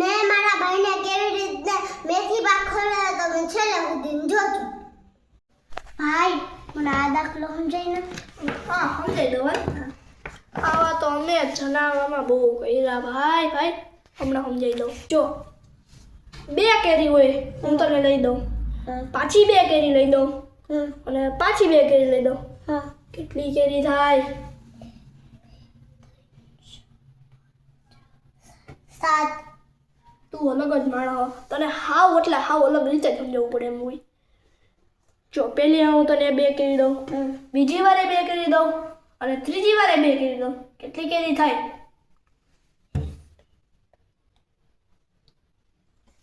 મેં મારા ભાઈને કેવી રીતે મેથી ભાગ ખવડાવ્યો તો મેં છેલ્લે સુધી જોતું. ભાઈ મને આ દાખલો સમજાય ને? હા સમજાઈ દો આવા તો અમે જણાવવામાં બહુ કર્યા. ભાઈ ભાઈ હમણાં સમજાઈ દઉં. જો બે કેરી હોય હું તને લઈ દઉં. પાછી બે કેરી લઈ દઉં. અને પાછી બે કેરી લઈ દઉં. હા. કેટલી કેરી થાય? સાત. તું અલગ જ માણસ તને હાવ એટલે હાવ અલગ રીતે જ સમજવું પડે એમ હોય. જો પહેલી હું તને બે કરી દઉં બીજી વારે બે કરી દઉં અને ત્રીજી વારે બે કરી દઉં. કેટલી કેરી થાય?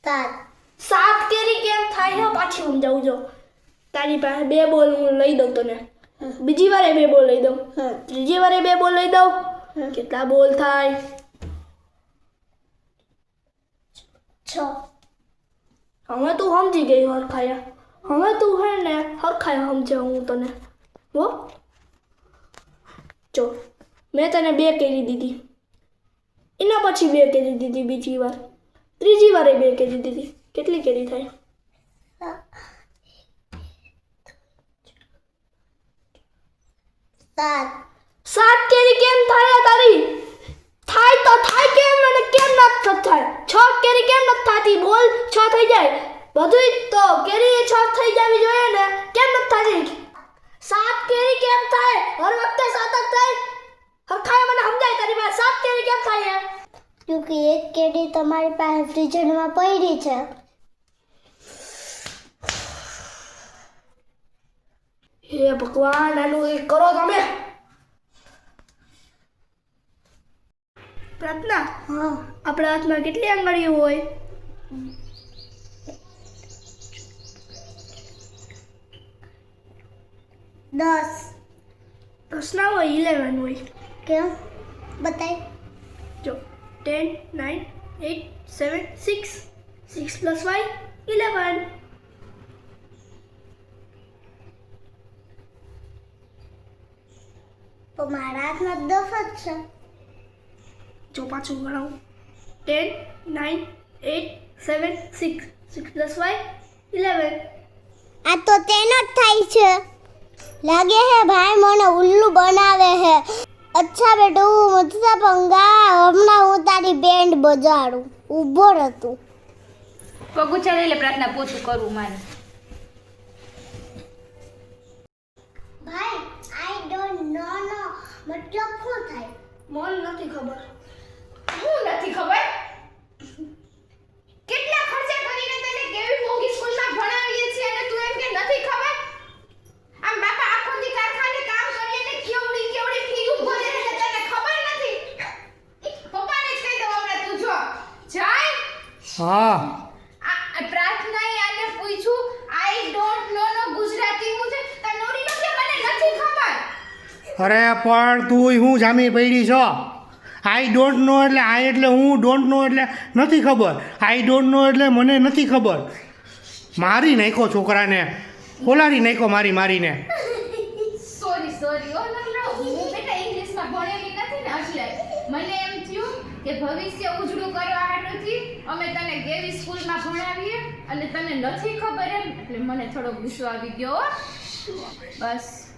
સાત. સાત કેરી કેમ થાય? છે પાછી સમજાવું જો. તારી પાસે બે બોલ હું લઈ દઉં તને. બીજી વારે બે બોલ લઈ દઉં. ત્રીજી વારે બે બોલ લઈ દઉં. કેટલા બોલ થાય? છ હવે તું સમજી ગઈ હરખાયા હવે તું હે ને હરખાયા સમજે હું તને હો જો મેં તને બે કેરી દીધી એના પછી બે કેરી દીધી બીજી વાર ત્રીજી વારે બે કેરી દીધી કેટલી કેરી થાય સાત સાત કેરી કેમ થાય આ તારી થાય તો થાય કેમ અને કેમ ન થાય છ કેરી કેમ ન થતી બોલ છ થઈ જાય બધું તો કેરી છ થઈ જવી જોઈએ ને કેમ ન થતી સાત કેરી કેમ થાય હર વખતે સાત જ થાય હરખાય મને સમજાય તારી પાસે સાત કેરી કેમ થાય ક્યોંકિ એક કેડી તમારી પાસે ફ્રીઝરમાં પડી છે હે ભગવાન આનું એ કરો તમે પ્રાર્થના હા આપણા હાથમાં કેટલી આંગળીઓ હોય દસ. દસ ના હોય. ઇલેવન હોય કેમ બતાય. જો ten nine eight seven six six plus five eleven તો મારા હાથમાં દસ જ છે. જો પાછું ગણાવું ten nine eight seven six six plus five eleven આ તો તેનો જ થાય છે. લાગે હે ભાઈ મને ઉલ્લુ બનાવે હે. અચ્છા બેટું મથતા પંગા હમણાં હું તારી બેન્ડ બજાડું. ઊભો રહેતું પગ ઉછાળે એટલે પ્રાર્થના પોછું કરું મારે. ભાઈ આઈ ડોન્ટ નો નો મતલબ શું થાય? મને નથી ખબર. હું નથી ખબર કેટલા ખર્ચા કરીને તને કેવી મોંઘી સ્કૂલમાં ભણાવીએ છીએ અને તું એમ કે નથી ખબર આમ બાપા આખો દી કારખાને કામ કરીએ ને કેવડી કેવડી ફી ભરે છે તને ખબર નથી પપ્પાને જ કહી દઉં હમણાં તું જો જાય હા. આ આ આને પૂછ્યું આઈ ડોન્ટ નો નો ગુજરાતી હું છે? તને નો કે મને નથી ખબર. અરે પણ તું હું જામી પડી છો? આઈ ડોન્ટ નો એટલે આઈ એટલે હું ડોન્ટ નો એટલે નથી ખબર. આઈ ડોન્ટ નો એટલે મને નથી ખબર. મારી નાખ્યો છોકરાને. ઓલારી નાખ્યો મારી મારીને. સોરી સોરી ઓ નો નો હું બેટા ઇંગ્લિશમાં ભણેલી નથી ને એટલે મને એમ કે ભવિષ્ય ઉજળું કરવા હાટુથી અમે તને કેવી સ્કૂલમાં ભણાવીએ? અને તને નથી ખબર એમ? એટલે મને થોડો ગુસ્સો આવી ગયો. બસ.